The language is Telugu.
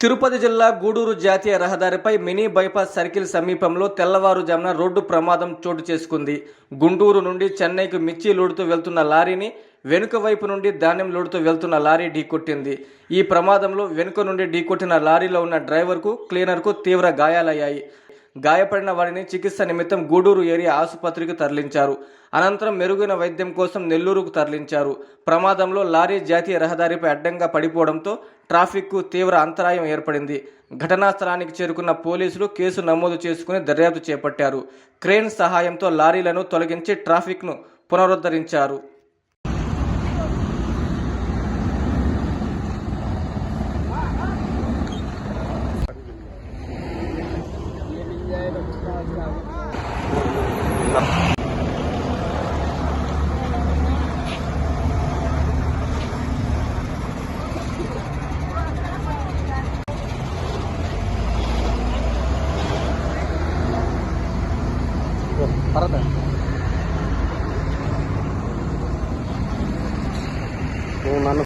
తిరుపతి జిల్లా గూడూరు జాతీయ రహదారిపై మినీ బైపాస్ సర్కిల్ సమీపంలో తెల్లవారుజామున రోడ్డు ప్రమాదం చోటు చేసుకుంది. గుంటూరు నుండి చెన్నైకు మిర్చి లోడుతూ వెళ్తున్న లారీని వెనుక వైపు నుండి ధాన్యం లోడుతూ వెళ్తున్న లారీ ఢీకొట్టింది. ఈ ప్రమాదంలో వెనుక నుండి ఢీకొట్టిన లారీలో ఉన్న డ్రైవర్కు క్లీనర్కు తీవ్ర గాయాలయ్యాయి. గాయపడిన వారిని చికిత్స నిమిత్తం గూడూరు ఏరియా ఆసుపత్రికి తరలించారు. అనంతరం మెరుగైన వైద్యం కోసం నెల్లూరుకు తరలించారు. ప్రమాదంలో లారీ జాతీయ రహదారిపై అడ్డంగా పడిపోవడంతో ట్రాఫిక్కు తీవ్ర అంతరాయం ఏర్పడింది. ఘటనా స్థలానికి చేరుకున్న పోలీసులు కేసు నమోదు చేసుకుని దర్యాప్తు చేపట్టారు. క్రేన్ సహాయంతో లారీలను తొలగించి ట్రాఫిక్ను పునరుద్ధరించారు. parah tuh. Tuh